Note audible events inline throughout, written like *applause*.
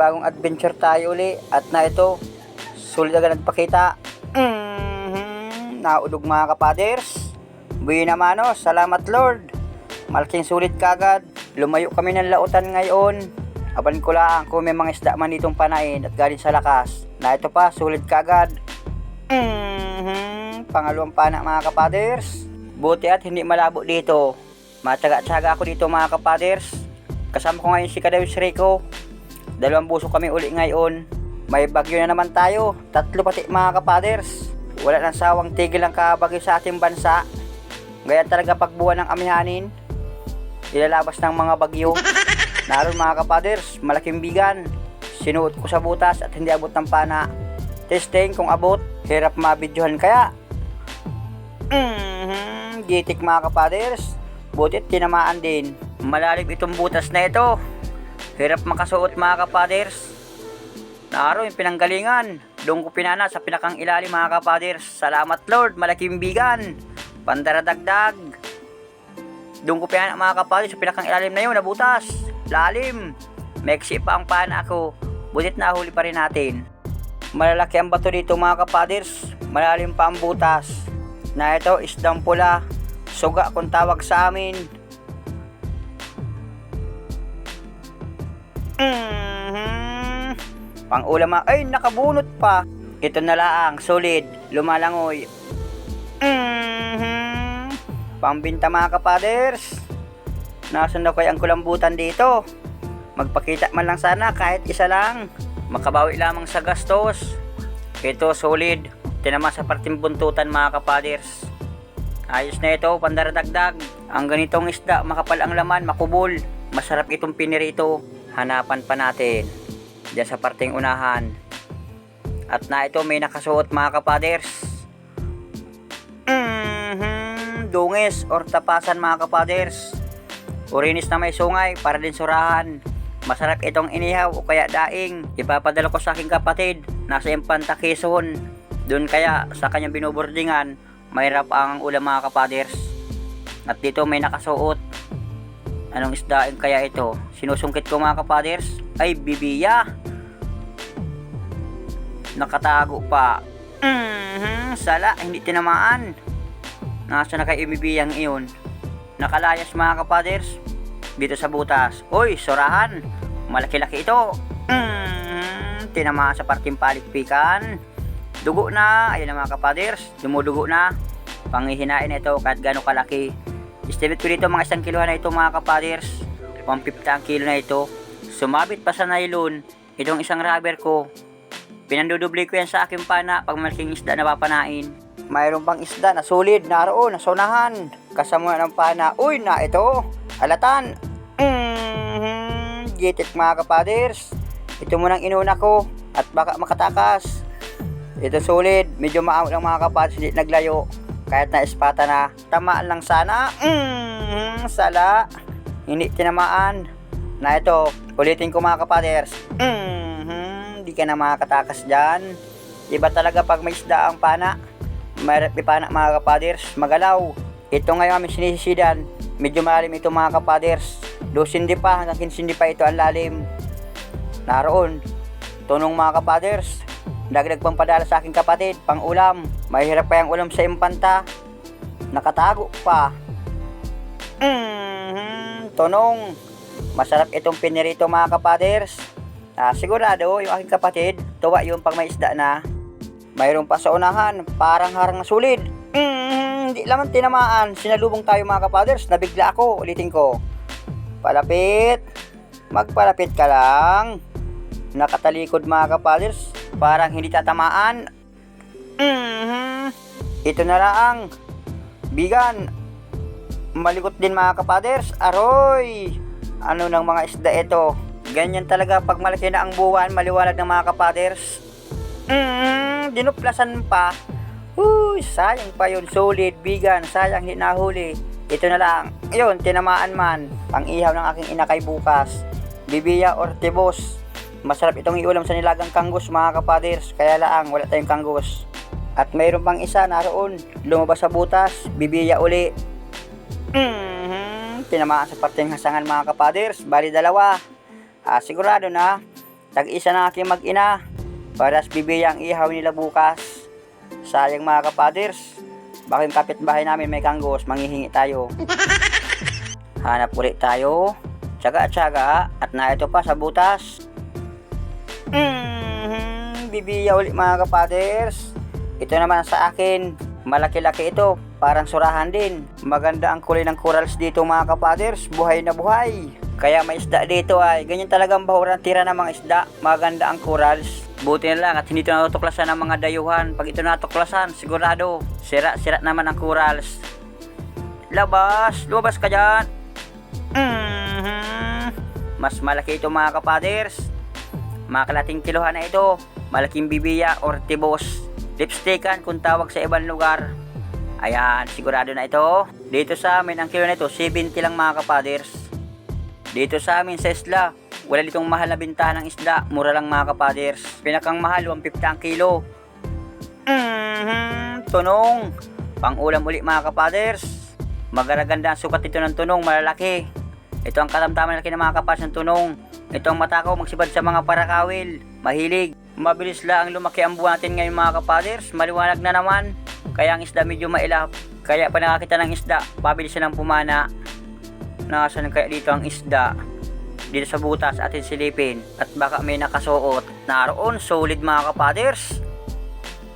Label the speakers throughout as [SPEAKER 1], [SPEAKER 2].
[SPEAKER 1] panibagong adventure tayo uli at na ito, sulit agad nagpakita. Mhm, naulog mga kapaders. Buwi naman o, salamat Lord. Malaking sulit kagad. Lumayo kami ng lautan ngayon. Aban ko lang kung may mga isda man itong panain at galing sa lakas. Na ito pa, sulit kagad. Mhm, pangalawang pana mga kapaders. Buti at hindi malabo dito. Matyaga-tyaga ako dito mga kapaders. Kasama ko ngayon si Kadawis Rico. Dalawang buso kami uli ngayon. May bagyo na naman tayo. Tatlo pati mga kapaders. Wala nang sawang tigil ang kabagyo sa ating bansa. Gaya talaga pagbuwan ng amihanin. Ilalabas ng mga bagyo. Naroon mga kapaders, malaking bigan. Sinuot ko sa butas at hindi abot ng pana. Testing kung abot, hirap mabidyohan kaya. Mhm, gitik mga kapaders. Butit tinamaan din. Malalim itong butas na ito. Hirap makasuot mga kapaders. Naro yung pinanggalingan. Doon ko pinana sa pinakang ilalim mga kapaders. Salamat Lord, malaking bigan. Pandaradagdag. Doon ko pinana mga kapaders sa pinakang ilalim na yun, nabutas. Lalim. Meksi pa ang pana ko. Butit na huli pa rin natin. Malalaki ang bato dito mga kapaders. Malalim pa ang butas. Na ito, isdang pula. Suga kung tawag sa amin. Mhm. Pang-ulam ma- ay nakabunot pa. Ito na lang, solid, lumalangoy. Mhm. Pambinta mga kapaders. Nasaan na kaya ang kulambutan dito? Magpakita man lang sana kahit isa lang. Makabawi lamang sa gastos. Ito solid. Tinama sa parting buntutan mga kapaders. Ayos na ito, pandaradagdag. Ang ganitong isda, makapal ang laman, makubol. Masarap itong pinirito. Hanapan pa natin. Diyan sa parting unahan. At na ito, may nakasuot mga kapaders. Mhm, dungis or tapasan mga kapaders. Urinis na may sungay para din surahan. Masarap itong inihaw o kaya daing. Ipapadala ko sa aking kapatid. Nasa Impanta, Quezon. Doon kaya sa kanyang binuburdingan, mahirap ang ulam mga kapaders. At dito may nakasuot. Anong isdaing kaya ito? Sinusungkit ko mga kapaders. Ay, bibiya. Nakatago pa. Mhm, sala, hindi tinamaan. Nasa na kay bibiyang iyon? Nakalayas mga kapaders. Dito sa butas. Uy, surahan. Malaki-laki ito. Mhm, tinamaan sa parting palikpikan. Dugo na. Ayan na mga kapaders. Dumudugo na. Pangihinain ito kahit gano'ng kalaki. Estimate ko dito mga isang kiluhan na ito mga kapaders. 150 ang kilo na ito. Sumabit pa sa nylon. Itong isang rubber ko. Pinandudoble ko yan sa aking pana pag malaking isda na papanain. Mayroon pang isda na solid, naroon, nasunahan. Kasama ng pana. Uy, na ito. Alatan. Mm-hmm. Gitik mga kapaders. Ito munang inuna ko at baka makatakas. Ito solid, medyo maamot lang mga kapaders, hindi naglayo. Kahit na espata na, tamaan lang sana. Mm, sala. Hindi tinamaan. Na ito, ulitin ko mga kapaders. Mm, di ka na makakatakas dyan. Iba talaga pag may isda ang pana. Mayroon ipana mga kapaders, magalaw. Ito ngayon aming sinisisidan. Medyo malalim ito mga kapaders. Dosindi pa hanggang kinsindi pa ito ang lalim. Naroon, tunong mga kapaders. Dagdag pang padala sa aking kapatid, pang ulam. Mahirap pa yung ulam sa impanta. Nakatago pa. Mhm, tunong. Masarap itong pinirito mga kapaders. Ah, sigurado yung aking kapatid, tuwa yung pag may isda na. Mayroon pa sa unahan, parang harang na sulid. Mhm, hindi ang tinamaan. Sinalubong tayo mga kapaders, nabigla ako. Ulitin ko. Palapit. Magpalapit ka lang. Nakatalikod mga kapaders, parang hindi tatamaan. Mhm. Ito na lang. Bigan. Malikot din mga kapaders. Aroy. Ano ng mga isda ito? Ganyan talaga pag malaki na ang buwan, maliwanag ng mga kapaders. Mhm. Dinuplasan pa. Uy, sayang pa yun. Solid, bigan. Sayang hindi nahuli. Ito na lang. Yun, tinamaan man. Pang ihaw ng aking inakay bukas. Bibiya or tibos. Masarap itong iulam sa nilagang kanggos mga kapaders. Kaya lang, wala tayong kanggos. At mayroon pang isa naroon. Lumabas sa butas. Bibiya uli. Mhm. Tinamaan sa parteng hasangan mga kapaders. Bali dalawa. Ah, sigurado na. Tag-isa na aking mag-ina. Paras bibiya ang ihaw nila bukas. Sayang mga kapaders. Baka yung kapitbahay namin may kanggos, manghihingi tayo. *laughs* Hanap ulit tayo. Tsaga-tsaga at na ito pa sa butas. Mm, bibiya ulit mga kapaders. Ito naman sa akin. Malaki-laki ito. Parang surahan din. Maganda ang kulay ng corals dito mga kapaders. Buhay na buhay. Kaya may isda dito ay. Ganyan talagang bahuran tira ng mga isda. Maganda ang corals. Buti na lang at hindi ito natuklasan ng mga dayuhan. Pag ito natuklasan, sigurado. Sira-sira naman ang corals. Labas! Lumabas ka dyan! Mhm. Mas malaki ito mga kapaders. Mga kalating na ito. Malaking bibiya or tibos. Lipstickan kung tawag sa ibang lugar. Ayan, sigurado na ito. Dito sa amin, ang kilo na ito, 70 lang mga kapaders. Dito sa amin sa isla, wala ditong mahal na bintahan ng isda. Mura lang mga kapaders. Pinakang mahal, 150 ang kilo. Mhm, tunong. Pang-ulam uli mga kapaders. Magaraganda ang sukat ito ng tunong, malalaki. Ito ang katamtaman laki ng mga kapas ng tunong. Ito ang matakaw magsibad sa mga parakawil. Mahilig. Mabilis lang ang lumaki ang buwan natin ngayon mga kapaders. Maliwanag na naman. Kaya ang isda medyo mailap. Kaya pa nakakita ng isda, pabilis siya ng pumana. Nasaan kaya dito ang isda? Dito sa butas atin silipin. At baka may nakasuot. Naroon, solid mga kapaders.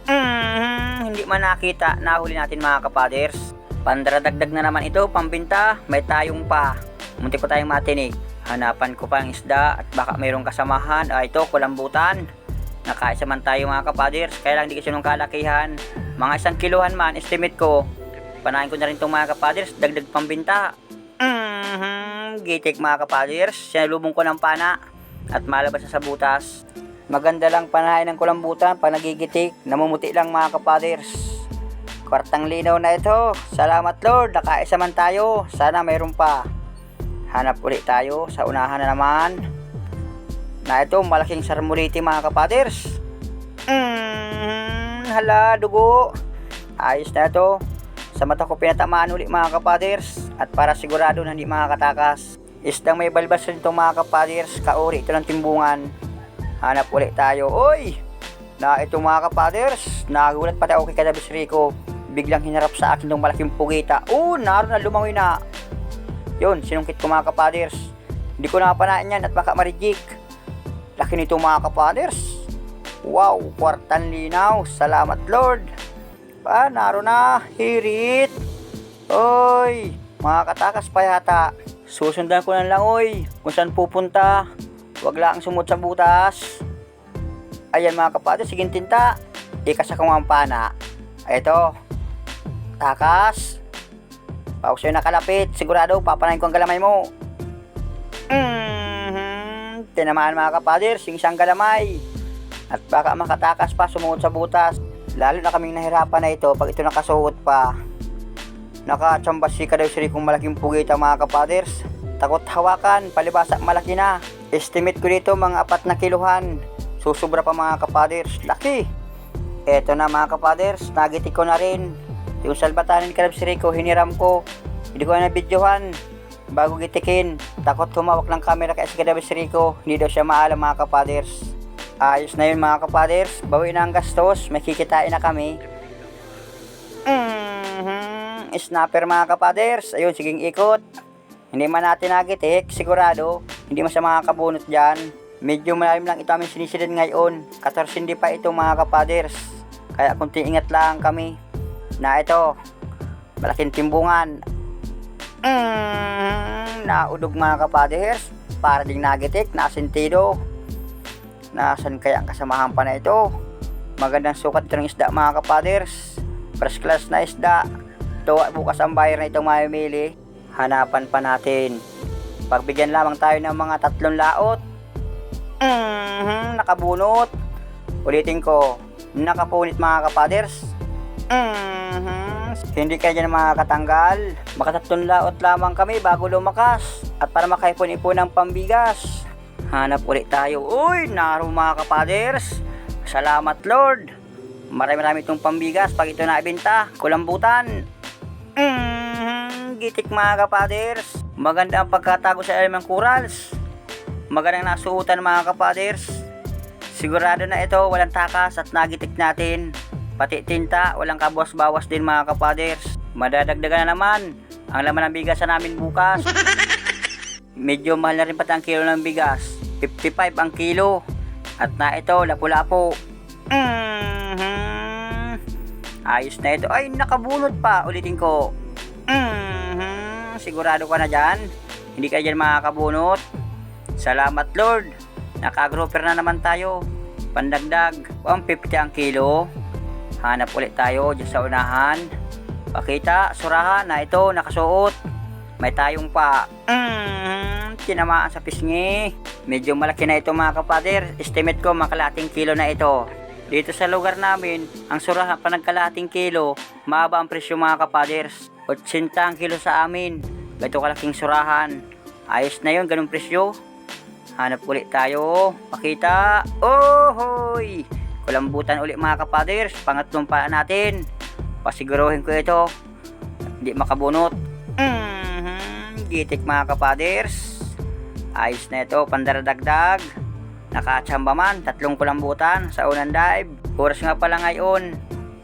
[SPEAKER 1] Mhm, hindi man nakita, nahuli natin mga kapaders. Pandaradagdag na naman ito, pambinta, may tayong pa. Munti ko tayong matinig. Hanapan ko pa ang isda at baka mayroong kasamahan. Ah, ito, kulambutan. Nakaisa man tayo mga kapaders, kaya lang di kasi nung kalakihan. Mga isang kiluhan man, estimate ko. Panahin ko na rin itong mga kapaders, dagdag pambinta. Mhm, gitik mga kapaders, sinalubong ko ng pana at malabas sa butas. Maganda lang panahin ng kulambutan pag nagigitik, namumuti lang mga kapaders. Kwartang linaw na ito. Salamat Lord, nakaisa man tayo. Sana mayroon pa. Hanap ulit tayo sa unahan na naman. Na ito, malaking sarmuliti mga kapaders. Mm, hala, dugo. Ayos na ito. Sa mata ko pinatamaan ulit mga kapaders. At para sigurado na hindi makakatakas. Isdang may balbas rin itong mga kapaders. Kauri ito ng timbungan. Hanap ulit tayo. Oy! Na ito mga kapaders. Nagulat pati ako kay Kadabis Rico. Biglang hinarap sa akin itong malaking pugita. Oh, naroon na lumangoy na. Yun, sinungkit ko mga kapaders. Hindi ko napanain yan at baka marijik. Laki nito mga kapaders. Wow, kwartan linaw. Salamat Lord. Ah, naroon na. Hirit. Oy, mga katakas pa yata. Susundan ko na lang oy. Kung saan pupunta. Huwag lang sumot sa butas. Ayan mga kapaders, sige tinta. Ikas akong ang pana. Ito. Takas. Pag sa'yo nakalapit, sigurado papanayin ko ang galamay mo. Mhm. Tinamaan mga kapaders, yung isang galamay. At baka makatakas pa sumuot sa butas. Lalo na kaming nahirapan na ito pag ito nakasuot pa. Nakatsambas si Kadaw Siri kung malaking pugita mga kapaders. Takot hawakan, palibasa malaki na. Estimate ko dito mga apat na kiluhan. Susubra pa mga kapaders. Laki! Eto na mga kapaders, nagiti ko na rin. Yung salbatanin ni Kalab Siriko, hiniram ko. Hindi ko na videohan. Bago gitikin, takot humawak ng camera kay si Kalab Siriko. Hindi daw siya maalam mga kapaders. Ayos na yun mga kapaders. Bawi na ang gastos. May kikitain na kami. Mhm. Snapper mga kapaders. Ayun, siging ikot. Hindi man natin nagitik, sigurado. Hindi mo siya makakabunot dyan. Medyo malalim lang ito aming sinisilid ngayon. 14 hindi pa ito mga kapaders. Kaya kunti ingat lang kami. Na ito, malaking timbungan. Mm, naudog mga kapaders. Para ding nagitik, nasentido. Nasaan kaya ang kasamahan pa na ito? Magandang sukat ng isda mga kapaders. First class na isda. Tuwa bukas ang buyer na itong mamimili. Hanapan pa natin. Pagbigyan lamang tayo ng mga tatlong laot. Mhm, nakabunot. Ulitin ko, nakapunit mga kapaders. Mhm, hindi kayo dyan makakatanggal. Makatatlong laot lamang kami bago lumakas. At para makaipon-ipon ng pambigas. Hanap ulit tayo. Uy, naroon mga kapaders. Salamat Lord. Marami-marami itong pambigas pag ito naibenta. Kulambutan. Mhm, gitik mga kapaders. Maganda ang pagkatago sa ng corals. Magandang nasuotan mga kapaders. Sigurado na ito, walang takas at nagitik natin. Pati tinta, walang kabawas-bawas din mga kapaders. Madadagdagan na naman ang laman ng bigas na namin bukas. *laughs* Medyo mahal na rin pati ang kilo ng bigas. 55 ang kilo. At na ito, lapu-lapo. Mhm. Ayos na ito. Ay, nakabunot pa. Ulitin ko. Mhm. Sigurado ka na dyan. Hindi ka dyan makakabunot. Salamat Lord. Nakagroper na naman tayo. Pandagdag. 150 ang kilo. Hanap ulit tayo dyan sa unahan. Pakita, surahan na ito, nakasuot. May tayong pa. Mm, tinamaan sa pisngi. Medyo malaki na ito mga kapader. Estimate ko makalating kilo na ito. Dito sa lugar namin, ang surahan pa nagkalating kilo, mahaba ang presyo mga kapaders. 80 ang kilo sa amin. Ganito kalaking surahan. Ayos na yun, ganung presyo. Hanap ulit tayo. Pakita. Oh, hoy! Kulambutan ulit mga kapaders. Pangatlong pala natin. Pasiguruhin ko ito. Hindi makabunot. Mhm. Gitik mga kapaders. Ayos na ito. Pandaradagdag. Nakatsamba man. Tatlong kulambutan sa unang dive. Oras nga pala ngayon.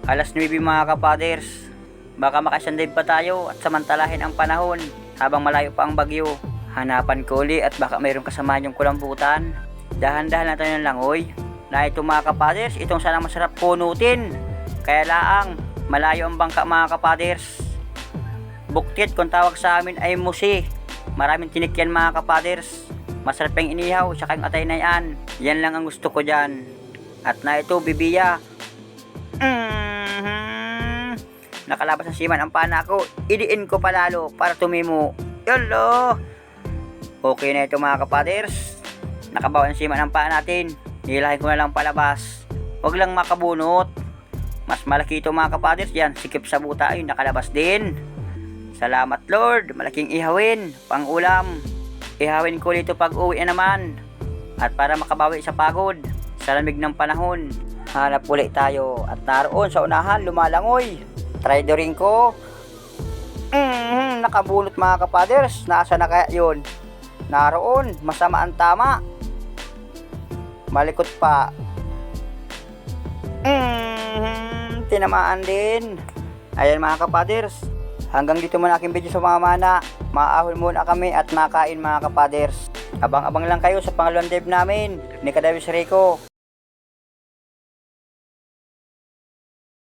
[SPEAKER 1] Alas 9 mga kapaders. Baka makasandive pa tayo at samantalahin ang panahon habang malayo pa ang bagyo. Hanapan ko uli at baka mayroong kasamahan yung kulambutan. Dahan-dahan natin ng langoy. Na ito mga kapaders, itong sana masarap punutin. Kaya laang, malayo ang bangka mga kapaders. Buktit kung tawag sa amin ay musi. Maraming tinik yan mga kapaders. Masarap yung inihaw, tsaka yung atay na yan. Yan lang ang gusto ko dyan. At na ito, bibiya. Mhm. Nakalabas ng siman ang pana ko. Idiin ko palalo para tumimo. Yolo! Okay na ito mga kapaders. Nakabawa ng siman ang paa natin. Nilahin ko na lang palabas. Huwag lang makabunot. Mas malaki ito mga kapaders yan. Sikip sa buta ay nakalabas din. Salamat Lord. Malaking ihawin. Pang ulam. Ihawin ko dito pag uwi na naman. At para makabawi sa pagod. Sa lamig ng panahon. Hanap ulit tayo. At naroon sa unahan lumalangoy. Try do rin ko. Mm, nakabunot mga kapaders. Nasa na kaya yun? Naroon. Masama ang tama. Malikot pa. Mm, tinamaan din. Ayan mga kapaders. Hanggang dito muna aking video sa mga mana. Maahon muna kami at makain mga kapaders. Abang-abang lang kayo sa pangalawang dive namin ni Kadawis Rico.